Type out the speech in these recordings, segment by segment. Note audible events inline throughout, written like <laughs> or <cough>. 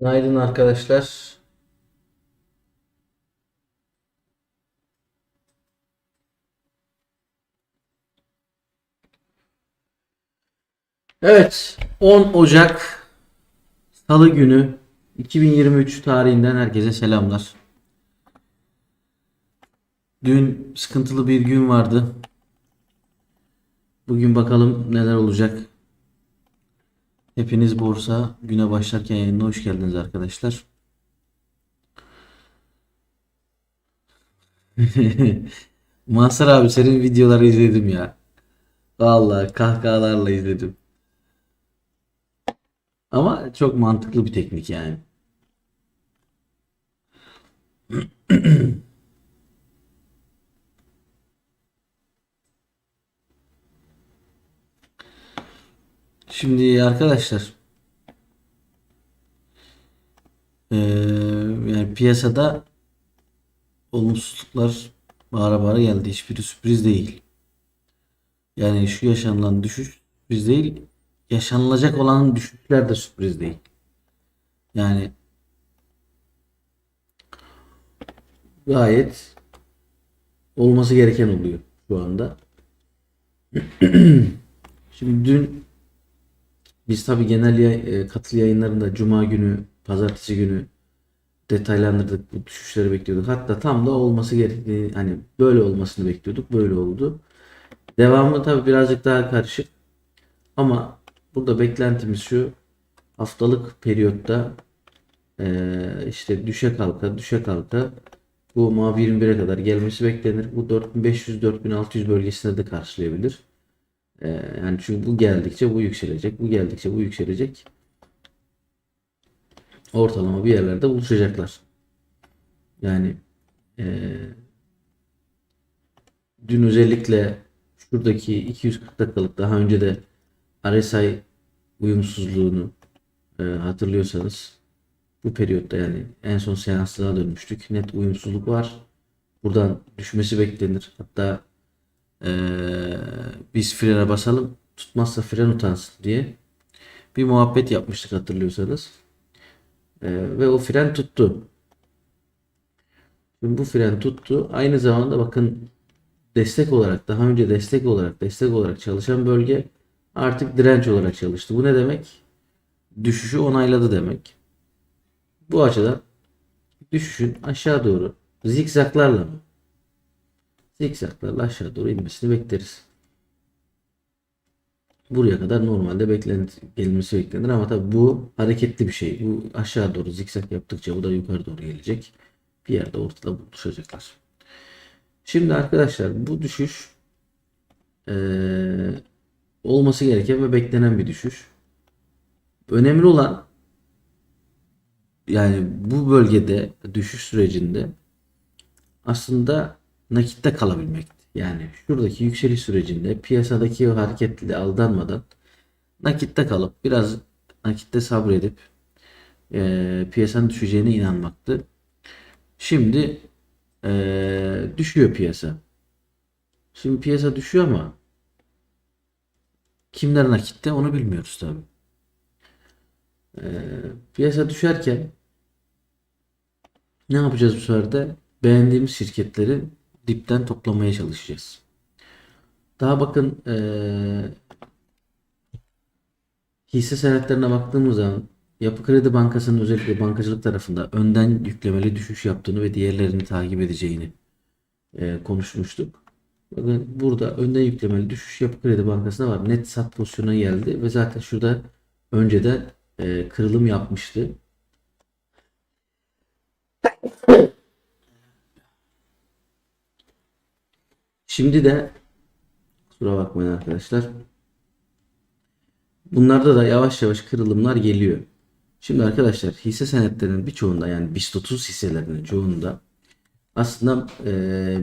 Günaydın arkadaşlar. Evet, 10 Ocak Salı günü 2023 tarihinden herkese selamlar. Dün sıkıntılı bir gün vardı. Bugün bakalım neler olacak. Hepiniz borsa güne başlarken yayına hoş geldiniz arkadaşlar. <laughs> Mansur abi senin videoları izledim ya. Vallahi kahkahalarla izledim. Ama çok mantıklı bir teknik yani. <clears throat> Şimdi arkadaşlar eee, yani piyasada olumsuzluklar bağıra bağıra geldi. Hiçbiri sürpriz değil. Yani şu yaşanılan düşüş sürpriz değil. Yaşanılacak olan düşüşler de sürpriz değil. Yani gayet olması gereken oluyor şu anda. <clears throat> Şimdi dün biz tabii genel yay, e, katıl yayınlarında Cuma günü, Pazartesi günü detaylandırdık. Bu düşüşleri bekliyorduk. Hatta tam da olması gerektiği hani böyle olmasını bekliyorduk. Böyle oldu. Devamı tabii birazcık daha karışık. Ama burada beklentimiz şu. Haftalık periyotta e, işte düşe kalka düşe kalka bu mavi 21'e kadar gelmesi beklenir. Bu 4500-4600 bölgesinde de karşılayabilir. Ee, yani çünkü bu geldikçe bu yükselecek, bu geldikçe bu yükselecek. Ortalama bir yerlerde buluşacaklar. Yani ee, dün özellikle şuradaki 240 dakikalık daha önce de RSI uyumsuzluğunu ee, hatırlıyorsanız bu periyotta yani en son seanslara dönmüştük. Net uyumsuzluk var. Buradan düşmesi beklenir. Hatta ee, biz frene basalım tutmazsa fren utansın diye bir muhabbet yapmıştık hatırlıyorsanız. Ee, ve o fren tuttu. Şimdi bu fren tuttu. Aynı zamanda bakın destek olarak daha önce destek olarak destek olarak çalışan bölge artık direnç olarak çalıştı. Bu ne demek? Düşüşü onayladı demek. Bu açıdan düşüşün aşağı doğru zikzaklarla mı? Zikzaklarla aşağı doğru inmesini bekleriz. Buraya kadar normalde beklenti gelmesi beklenir ama tabii bu hareketli bir şey. Bu aşağı doğru zikzak yaptıkça bu da yukarı doğru gelecek. Bir yerde ortada buluşacaklar. Şimdi arkadaşlar bu düşüş eee, olması gereken ve beklenen bir düşüş. Önemli olan yani bu bölgede düşüş sürecinde aslında nakitte kalabilmekti. Yani şuradaki yükseliş sürecinde piyasadaki o aldanmadan nakitte kalıp biraz nakitte sabredip eee piyasanın düşeceğine inanmaktı. Şimdi eee, düşüyor piyasa. Şimdi piyasa düşüyor ama kimler nakitte onu bilmiyoruz tabii. Eee, piyasa düşerken ne yapacağız bu sefer de? Beğendiğimiz şirketleri dipten toplamaya çalışacağız. Daha bakın eee, hisse senetlerine baktığımız zaman Yapı Kredi Bankası'nın özellikle bankacılık tarafında önden yüklemeli düşüş yaptığını ve diğerlerini takip edeceğini eee, konuşmuştuk. Bakın burada önden yüklemeli düşüş Yapı Kredi Bankası'nda var. Net sat pozisyona geldi ve zaten şurada önceden eee, kırılım yapmıştı. Şimdi de kusura bakmayın arkadaşlar. Bunlarda da yavaş yavaş kırılımlar geliyor. Şimdi arkadaşlar hisse senetlerinin birçoğunda yani BIST 30 hisselerinin çoğunda aslında eee,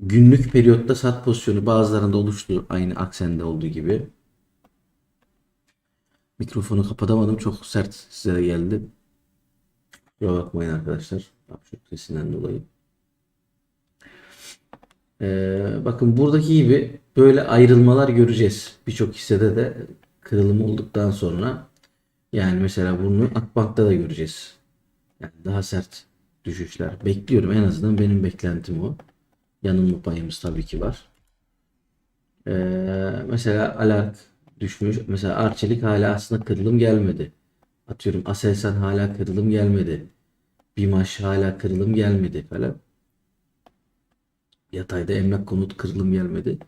günlük periyotta sat pozisyonu bazılarında oluştu. Aynı Aksen'de olduğu gibi. Mikrofonu kapatamadım. Çok sert size geldi. Kusura bakmayın arkadaşlar. Hapşuruk sesinden dolayı. Ee, bakın buradaki gibi böyle ayrılmalar göreceğiz. Birçok hissede de kırılım olduktan sonra Yani mesela bunu Akbank'ta da göreceğiz. Yani daha sert düşüşler. Bekliyorum en azından benim beklentim o. Yanılma payımız tabii ki var. Ee, mesela Alark düşmüş. Mesela Arçelik hala aslında kırılım gelmedi. Atıyorum Aselsan hala kırılım gelmedi. Bimaş hala kırılım gelmedi falan. Yatayda emlak konut kırılım gelmedi.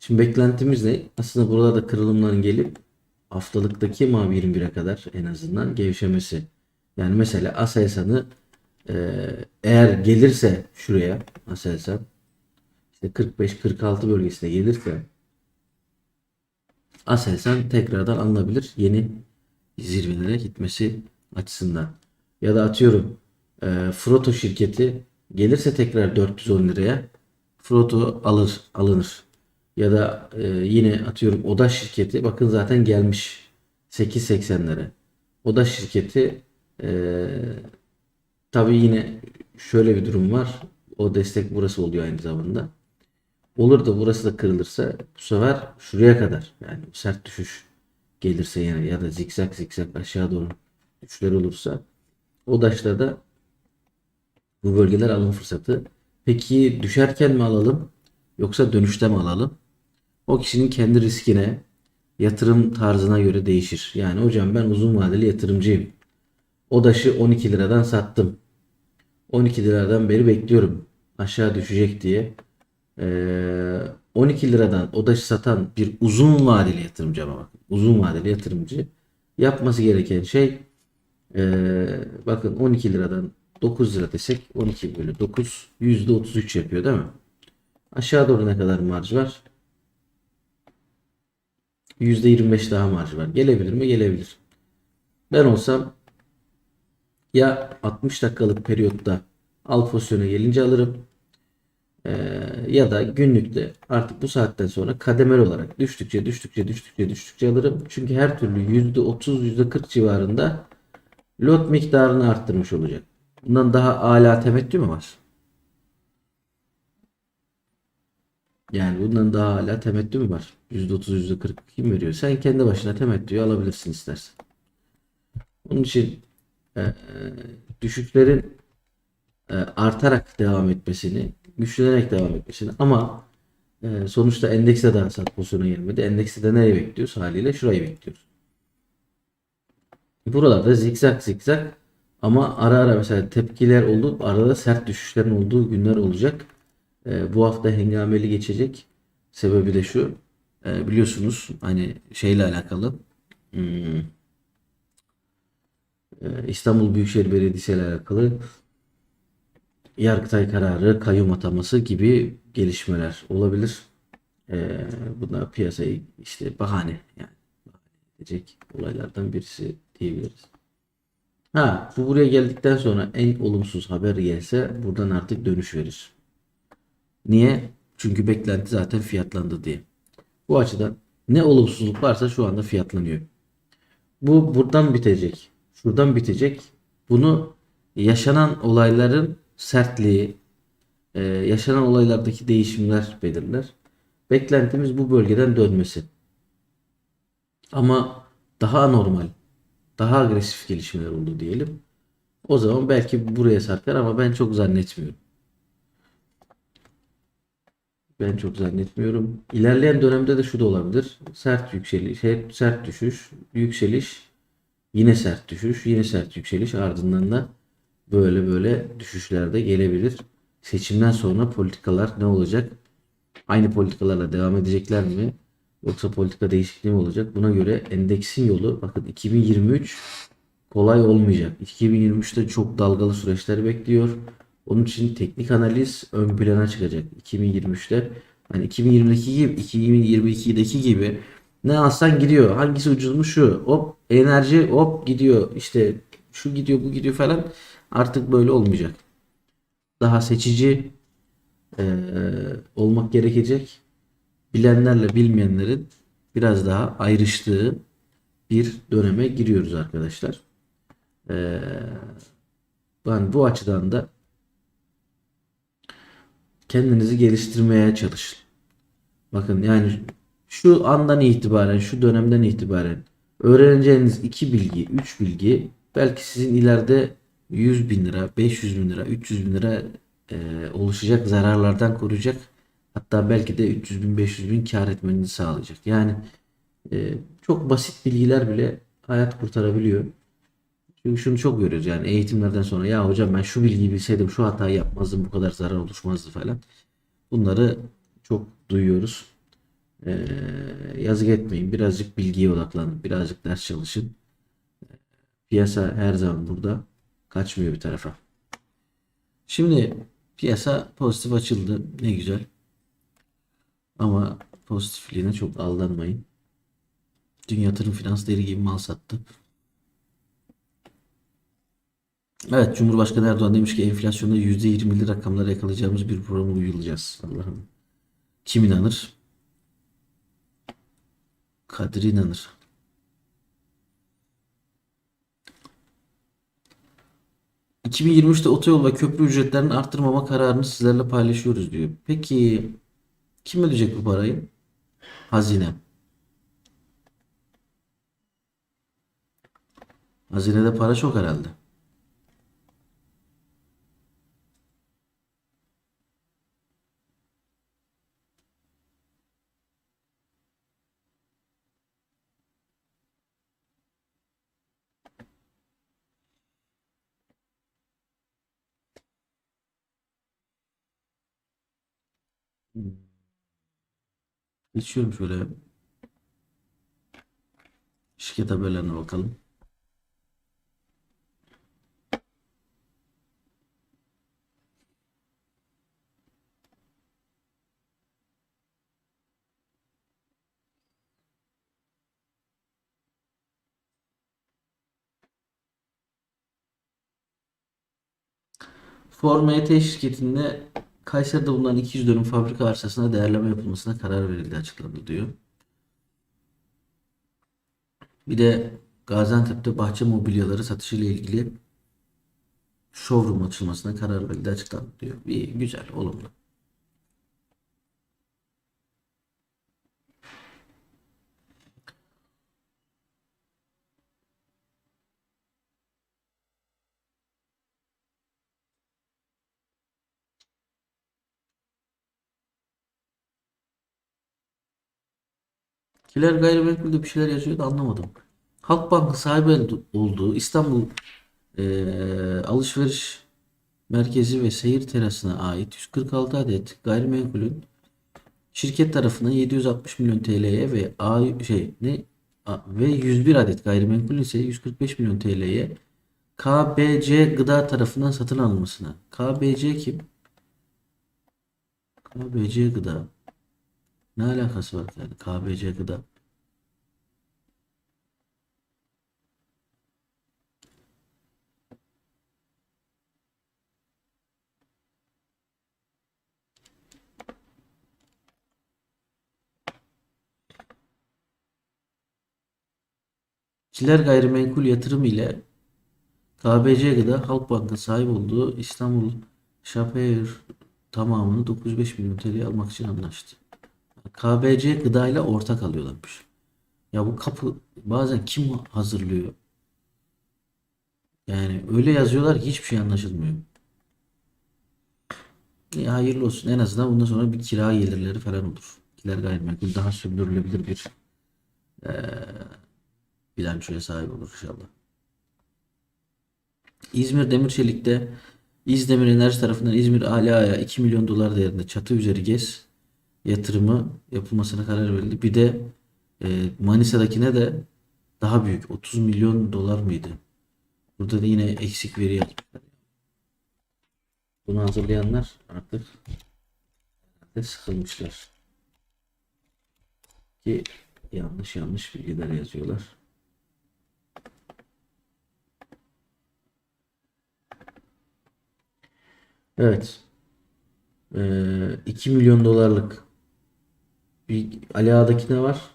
Şimdi beklentimiz ne? Aslında burada da kırılımların gelip haftalıktaki mavi 21'e kadar en azından gevşemesi. Yani mesela Aselsan'ı e, eğer gelirse şuraya Aselsan işte 45-46 bölgesine gelirse Aselsan tekrardan alınabilir yeni zirvelere gitmesi açısından. Ya da atıyorum e, Froto şirketi gelirse tekrar 410 liraya Froto alır alınır. Ya da e, yine atıyorum Oda şirketi bakın zaten gelmiş 8.80'lere. Oda şirketi e, tabii yine şöyle bir durum var. O destek burası oluyor aynı zamanda. Olur da burası da kırılırsa bu sefer şuraya kadar yani sert düşüş gelirse yani ya da zikzak zikzak aşağı doğru düşüşler olursa o daşlarda bu bölgeler alım fırsatı. Peki düşerken mi alalım yoksa dönüşte mi alalım? O kişinin kendi riskine, yatırım tarzına göre değişir. Yani hocam ben uzun vadeli yatırımcıyım. O daşı 12 liradan sattım. 12 liradan beri bekliyorum aşağı düşecek diye. Ee, 12 liradan o daşı satan bir uzun vadeli yatırımcı ama bakın uzun vadeli yatırımcı yapması gereken şey ee, bakın 12 liradan 9 lira desek 12 bölü 9 %33 yapıyor değil mi? Aşağı doğru ne kadar marj var? %25 daha marj var. Gelebilir mi? Gelebilir. Ben olsam ya 60 dakikalık periyotta al pozisyona gelince alırım. Ee, ya da günlükte artık bu saatten sonra kademeli olarak düştükçe düştükçe düştükçe düştükçe alırım. Çünkü her türlü %30 %40 civarında lot miktarını arttırmış olacak. Bundan daha âlâ temettü mü var? Yani bundan daha hala temettü mü var? %30 %40 kim veriyor? Sen kendi başına temettüyü alabilirsin istersen. Onun için e, e, düşüşlerin e, artarak devam etmesini, güçlenerek devam etmesini ama e, sonuçta endekse daha sat pozisyona girmedi. Endekste de nereye bekliyoruz? Haliyle şurayı bekliyoruz. Buralarda zikzak zikzak ama ara ara mesela tepkiler oldu. Arada sert düşüşlerin olduğu günler olacak. E, bu hafta hengameli geçecek. Sebebi de şu. e, biliyorsunuz hani şeyle alakalı hmm, e, İstanbul Büyükşehir Belediyesi ile alakalı Yargıtay kararı, kayyum ataması gibi gelişmeler olabilir. E, bunlar piyasayı işte bahane yani bahane edecek olaylardan birisi diyebiliriz. Ha, bu buraya geldikten sonra en olumsuz haber gelse buradan artık dönüş verir. Niye? Çünkü beklenti zaten fiyatlandı diye. Bu açıdan ne olumsuzluk varsa şu anda fiyatlanıyor. Bu buradan bitecek. Şuradan bitecek. Bunu yaşanan olayların sertliği, e, yaşanan olaylardaki değişimler belirler. Beklentimiz bu bölgeden dönmesi. Ama daha normal, daha agresif gelişmeler oldu diyelim. O zaman belki buraya sarkar ama ben çok zannetmiyorum. Ben çok zannetmiyorum. İlerleyen dönemde de şu da olabilir. Sert yükseliş, sert düşüş, yükseliş, yine sert düşüş, yine sert yükseliş ardından da böyle böyle düşüşler de gelebilir. Seçimden sonra politikalar ne olacak? Aynı politikalarla devam edecekler mi? Yoksa politika değişikliği mi olacak? Buna göre endeksin yolu bakın 2023 kolay olmayacak. 2023'te çok dalgalı süreçler bekliyor. Onun için teknik analiz ön plana çıkacak 2023'te. Hani 2022 gibi 2022'deki gibi ne alsan gidiyor. Hangisi ucuzmuş şu. Hop enerji hop gidiyor. İşte şu gidiyor bu gidiyor falan. Artık böyle olmayacak. Daha seçici eee, olmak gerekecek. Bilenlerle bilmeyenlerin biraz daha ayrıştığı bir döneme giriyoruz arkadaşlar. Eee ben bu açıdan da kendinizi geliştirmeye çalışın. Bakın yani şu andan itibaren, şu dönemden itibaren öğreneceğiniz iki bilgi, üç bilgi belki sizin ileride 100 bin lira, 500 bin lira, 300 bin lira e, oluşacak zararlardan koruyacak. Hatta belki de 300 bin, 500 bin kar etmenizi sağlayacak. Yani e, çok basit bilgiler bile hayat kurtarabiliyor. Çünkü şunu çok görüyoruz yani eğitimlerden sonra ya hocam ben şu bilgiyi bilseydim şu hatayı yapmazdım bu kadar zarar oluşmazdı falan. Bunları çok duyuyoruz. Ee, yazık etmeyin. Birazcık bilgiye odaklanın. Birazcık ders çalışın. Piyasa her zaman burada. Kaçmıyor bir tarafa. Şimdi piyasa pozitif açıldı. Ne güzel. Ama pozitifliğine çok aldanmayın. Dün yatırım finans deri gibi mal sattı. Evet, Cumhurbaşkanı Erdoğan demiş ki enflasyonda %20'li rakamlara yakalayacağımız bir programa uygulayacağız. Allah'ım. Kim inanır? Kadir inanır. ...2023'te otoyol ve köprü ücretlerini arttırmama kararını sizlerle paylaşıyoruz diyor. Peki kim ödeyecek bu parayı? Hazine. Hazinede para çok herhalde. Hmm. Geçiyorum şöyle şirket haberlerine bakalım. Ford MT şirketinde Kayseri'de bulunan 200 dönüm fabrika arsasına değerleme yapılmasına karar verildi açıklandı diyor. Bir de Gaziantep'te bahçe mobilyaları satışı ile ilgili showroom açılmasına karar verildi açıklandı diyor. İyi, güzel, olumlu. Kiler gayrimenkulde bir şeyler yazıyor da anlamadım. Halkbank'ın sahibi ol- olduğu İstanbul eee, Alışveriş Merkezi ve Seyir Terası'na ait 146 adet gayrimenkulün şirket tarafından 760 milyon TL'ye ve A şey ne ve 101 adet gayrimenkul ise 145 milyon TL'ye KBC Gıda tarafından satın alınmasına. KBC kim? KBC Gıda. Ne alakası var yani KBC Gıda? Çiler Gayrimenkul Yatırım ile KBC Gıda Halkbank'a sahip olduğu İstanbul Şapehir tamamını 905 milyon TL almak için anlaştı. KBC Gıda ile ortak alıyorlarmış. Ya bu kapı bazen kim hazırlıyor? Yani öyle yazıyorlar ki hiçbir şey anlaşılmıyor. İyi, hayırlı olsun. En azından bundan sonra bir kira gelirleri falan olur. Kiler Gayrimenkul daha sürdürülebilir bir eee bilançoya sahip olur inşallah. İzmir Demirçelik'te İzdemir Enerji tarafından İzmir Ala'ya 2 milyon dolar değerinde çatı üzeri GES yatırımı yapılmasına karar verildi. Bir de e, Manisa'dakine de daha büyük 30 milyon dolar mıydı? Burada da yine eksik veri yazmışlar. Bunu hazırlayanlar artık sıkılmışlar. Ki yanlış yanlış bilgiler yazıyorlar. Evet. Ee, 2 milyon dolarlık bir Ali Ağa'daki ne var?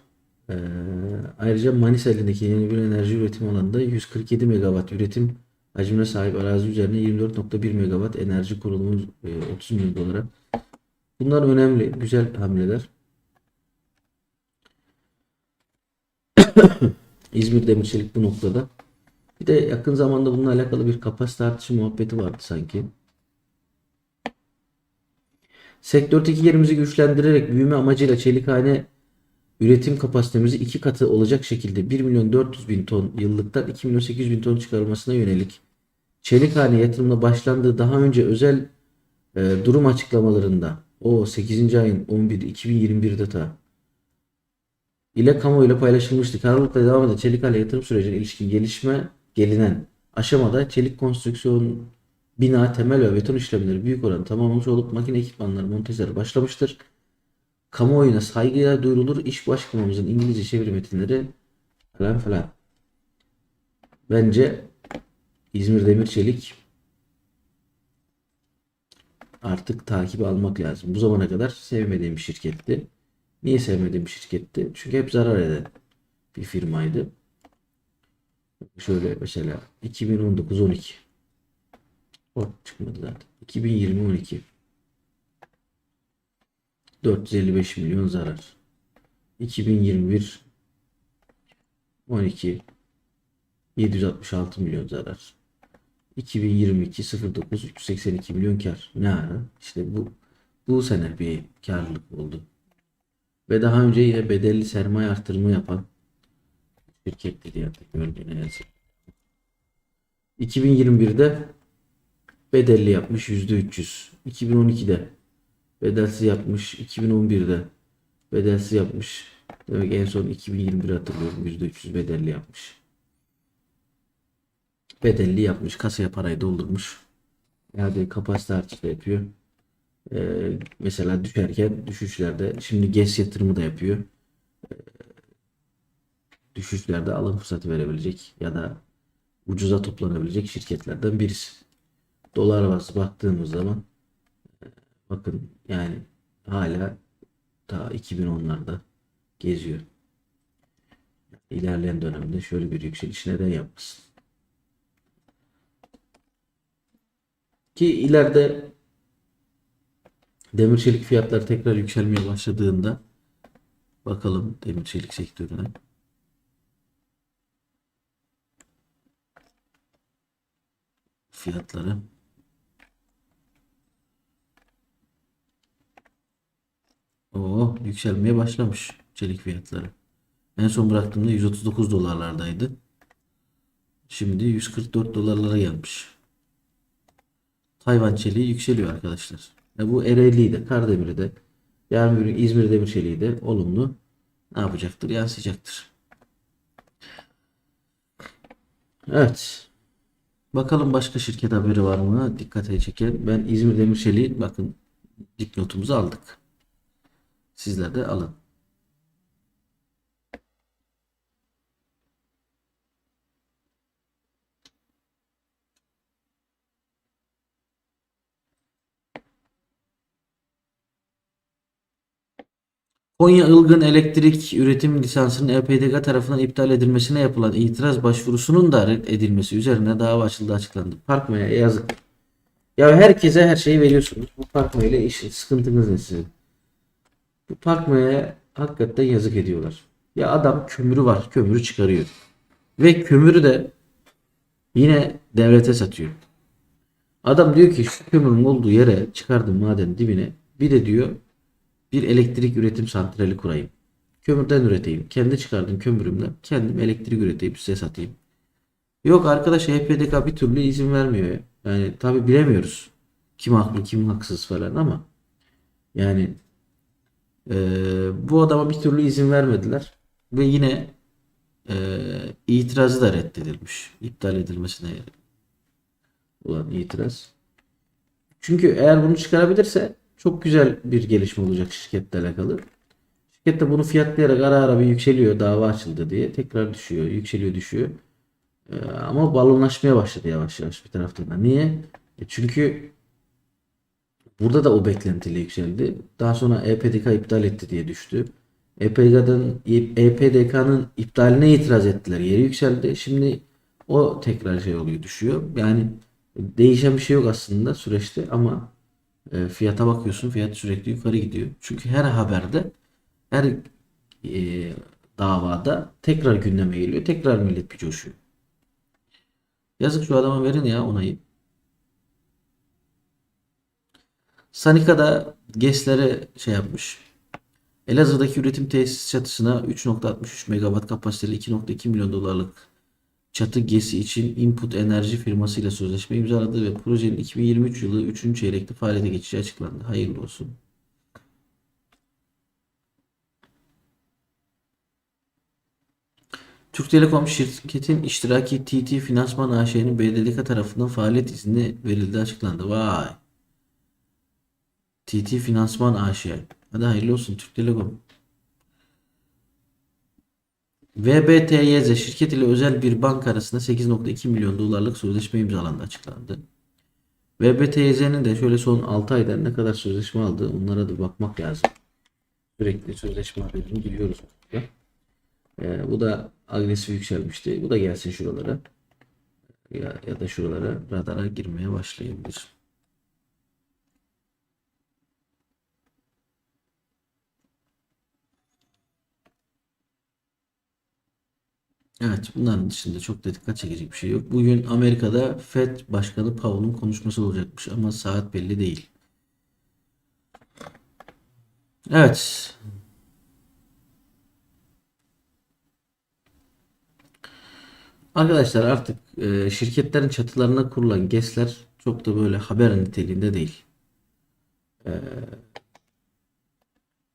Ee, ayrıca Manisa elindeki yeni bir enerji üretim alanında 147 megawatt üretim hacmine sahip arazi üzerine 24.1 megawatt enerji kurulumu e, 30 milyon dolara. Bunlar önemli, güzel hamleler. <coughs> İzmir Demir Çelik bu noktada. Bir de yakın zamanda bununla alakalı bir kapasite artışı muhabbeti vardı sanki. Sektördeki yerimizi güçlendirerek büyüme amacıyla çelikhane üretim kapasitemizi iki katı olacak şekilde 1 milyon 400 bin ton yıllıktan 2 milyon 800 bin ton çıkarılmasına yönelik çelikhane yatırımına başlandığı daha önce özel e, durum açıklamalarında o 8. ayın 11 2021'de ta ile kamuoyuyla paylaşılmıştı. Kararlılıkla devam eden çelikhane yatırım sürecine ilişkin gelişme gelinen aşamada çelik konstrüksiyon bina, temel ve beton işlemleri büyük oranda tamamlamış olup makine ekipmanları montajları başlamıştır. Kamuoyuna saygıyla duyurulur. İş başkanımızın İngilizce çeviri metinleri falan falan. Bence İzmir Demir Çelik artık takibi almak lazım. Bu zamana kadar sevmediğim bir şirketti. Niye sevmediğim bir şirketti? Çünkü hep zarar eden bir firmaydı. Şöyle mesela 2019-12 o çıkmadı zaten. 2020-12 455 milyon zarar. 2021 12 766 milyon zarar. 2022 09 382 milyon kar. Ne ara? İşte bu bu sene bir karlılık oldu. Ve daha önce yine bedelli sermaye artırımı yapan şirket diye artık gördüğüne yazık. 2021'de bedelli yapmış %300. 2012'de bedelsiz yapmış. 2011'de bedelsiz yapmış. Demek en son 2021 hatırlıyorum %300 bedelli yapmış. Bedelli yapmış. Kasaya parayı doldurmuş. Yani kapasite artışı da yapıyor. Ee, mesela düşerken düşüşlerde şimdi GES yatırımı da yapıyor. Ee, düşüşlerde alım fırsatı verebilecek ya da ucuza toplanabilecek şirketlerden birisi. Dolar bazlı baktığımız zaman e, bakın yani hala ta 2010'larda geziyor. İlerleyen dönemde şöyle bir yükseliş neden yapmasın? Ki ileride demir çelik fiyatları tekrar yükselmeye başladığında bakalım demir çelik sektörüne. Fiyatları. Oo, yükselmeye başlamış çelik fiyatları. En son bıraktığımda 139 dolarlardaydı. Şimdi 144 dolarlara gelmiş. Tayvan çeliği yükseliyor arkadaşlar. Ya bu Ereğli'yi de, Kardemir'i de, yarın bir gün İzmir Demir Çeliği de olumlu ne yapacaktır? Yansıyacaktır. Evet. Bakalım başka şirket haberi var mı? Dikkate çeken. Ben İzmir Demir Çeliği bakın dipnotumuzu aldık. Sizler de alın. Konya Ilgın Elektrik Üretim Lisansı'nın EPDK tarafından iptal edilmesine yapılan itiraz başvurusunun da edilmesi üzerine dava açıldığı açıklandı. Parkmaya yazık. Ya herkese her şeyi veriyorsunuz. Bu Parkma ile işin sıkıntınız ne sizin? Bu Parkmaya hakikaten yazık ediyorlar. Ya adam kömürü var. Kömürü çıkarıyor. Ve kömürü de yine devlete satıyor. Adam diyor ki şu kömürün olduğu yere çıkardım maden dibine. Bir de diyor bir elektrik üretim santrali kurayım. Kömürden üreteyim. Kendi çıkardığım kömürümle kendim elektrik üreteyim size satayım. Yok arkadaş HPDK bir türlü izin vermiyor. ya. Yani tabi bilemiyoruz. Kim haklı kim haksız falan ama yani eee, bu adama bir türlü izin vermediler. Ve yine eee, itirazı da reddedilmiş. İptal edilmesine olan itiraz. Çünkü eğer bunu çıkarabilirse çok güzel bir gelişme olacak şirketle alakalı. Şirket de bunu fiyatlayarak ara ara bir yükseliyor dava açıldı diye. Tekrar düşüyor, yükseliyor, düşüyor. Ee, ama balonlaşmaya başladı yavaş yavaş bir taraftan da. Niye? E çünkü burada da o beklentiyle yükseldi. Daha sonra EPDK iptal etti diye düştü. EPDK'dan EPDK'nın iptaline itiraz ettiler. Yeri yükseldi. Şimdi o tekrar şey oluyor, düşüyor. Yani değişen bir şey yok aslında süreçte ama e, fiyata bakıyorsun fiyat sürekli yukarı gidiyor. Çünkü her haberde her e, davada tekrar gündeme geliyor. Tekrar millet bir coşuyor. Yazık şu adama verin ya onayı. Sanika'da GES'lere şey yapmış. Elazığ'daki üretim tesis çatısına 3.63 megawatt kapasiteli 2.2 milyon dolarlık çatı GES'i için Input Enerji firmasıyla sözleşme imzaladı ve projenin 2023 yılı 3. çeyrekte faaliyete geçeceği açıklandı. Hayırlı olsun. Türk Telekom şirketin iştiraki TT Finansman AŞ'nin BDDK tarafından faaliyet izni verildi açıklandı. Vay. TT Finansman AŞ. Hadi hayırlı olsun Türk Telekom. VBTYZ şirket ile özel bir banka arasında 8.2 milyon dolarlık sözleşme imzalandı açıklandı. VBTYZ'nin de şöyle son 6 ayda ne kadar sözleşme aldı onlara da bakmak lazım. Sürekli sözleşme haberini biliyoruz. Ee, bu da agresif yükselmişti. Bu da gelsin şuralara. Ya, ya da şuralara radara girmeye başlayabilir. Evet, bunların dışında çok da dikkat çekecek bir şey yok. Bugün Amerika'da Fed Başkanı Powell'ın konuşması olacakmış ama saat belli değil. Evet. Arkadaşlar artık e, şirketlerin çatılarına kurulan GES'ler çok da böyle haber niteliğinde değil. E,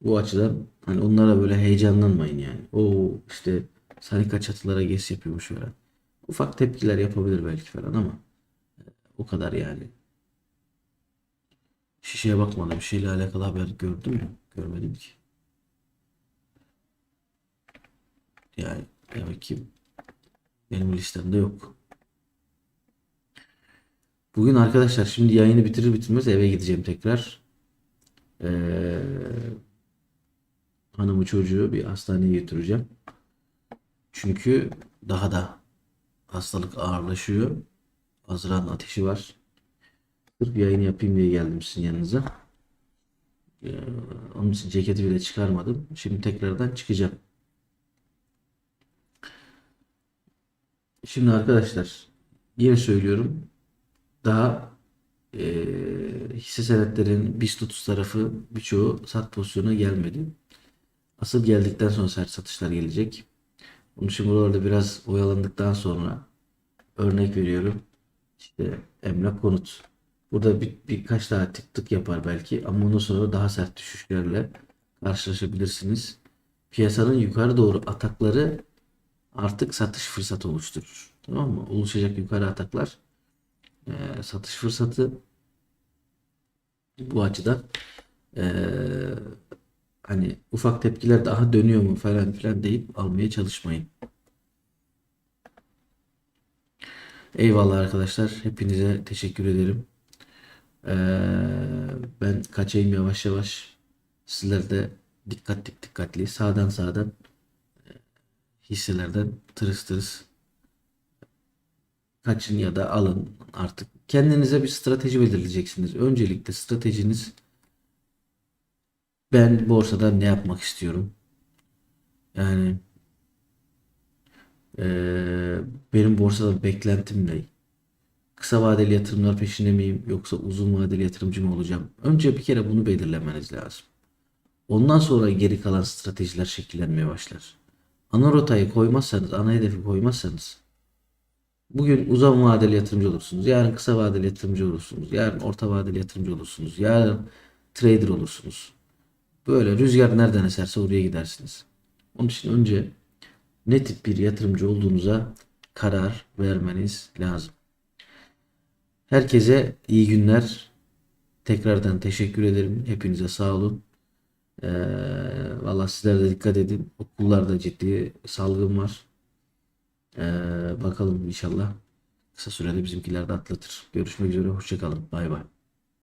bu açıdan hani onlara böyle heyecanlanmayın yani. O işte Sanika çatılara GES yapıyormuş falan. Ufak tepkiler yapabilir belki falan ama e, o kadar yani. Şişeye bakmadım. Bir şeyle alakalı haber gördüm mü? Görmedim ki. Yani demek ki benim listemde yok. Bugün arkadaşlar şimdi yayını bitirir bitirmez eve gideceğim tekrar. Ee, hanımı çocuğu bir hastaneye götüreceğim. Çünkü daha da hastalık ağırlaşıyor. Azra'nın ateşi var. Sırf yayın yapayım diye geldim sizin yanınıza. Ee, onun için ceketi bile çıkarmadım. Şimdi tekrardan çıkacağım. Şimdi arkadaşlar yine söylüyorum. Daha eee hisse senetlerin BIST 30 tarafı birçoğu sat pozisyona gelmedi. Asıl geldikten sonra sert satışlar gelecek. İçin buralarda biraz oyalandıktan sonra örnek veriyorum. İşte emlak konut. Burada bir, birkaç daha tık tık yapar belki ama ondan sonra daha sert düşüşlerle karşılaşabilirsiniz. Piyasanın yukarı doğru atakları artık satış fırsatı oluşturur. Tamam mı? Oluşacak yukarı ataklar e, satış fırsatı bu açıdan e, hani ufak tepkiler daha dönüyor mu falan filan deyip almaya çalışmayın. Eyvallah arkadaşlar. Hepinize teşekkür ederim. Ee, ben kaçayım yavaş yavaş. Sizler de dikkatli dikkatli sağdan sağdan e, hisselerden tırıs tırıs kaçın ya da alın artık. Kendinize bir strateji belirleyeceksiniz. Öncelikle stratejiniz ben borsada ne yapmak istiyorum? Yani eee, benim borsada beklentim ne? Kısa vadeli yatırımlar peşinde miyim yoksa uzun vadeli yatırımcı mı olacağım? Önce bir kere bunu belirlemeniz lazım. Ondan sonra geri kalan stratejiler şekillenmeye başlar. Ana rotayı koymazsanız, ana hedefi koymazsanız bugün uzun vadeli yatırımcı olursunuz. Yarın kısa vadeli yatırımcı olursunuz. Yarın orta vadeli yatırımcı olursunuz. Yarın trader olursunuz. Böyle rüzgar nereden eserse oraya gidersiniz. Onun için önce ne tip bir yatırımcı olduğunuza karar vermeniz lazım. Herkese iyi günler. Tekrardan teşekkür ederim. Hepinize sağ olun. Ee, valla sizler de dikkat edin. Okullarda ciddi salgın var. Ee, bakalım inşallah kısa sürede bizimkiler de atlatır. Görüşmek üzere. Hoşçakalın. Bay bay.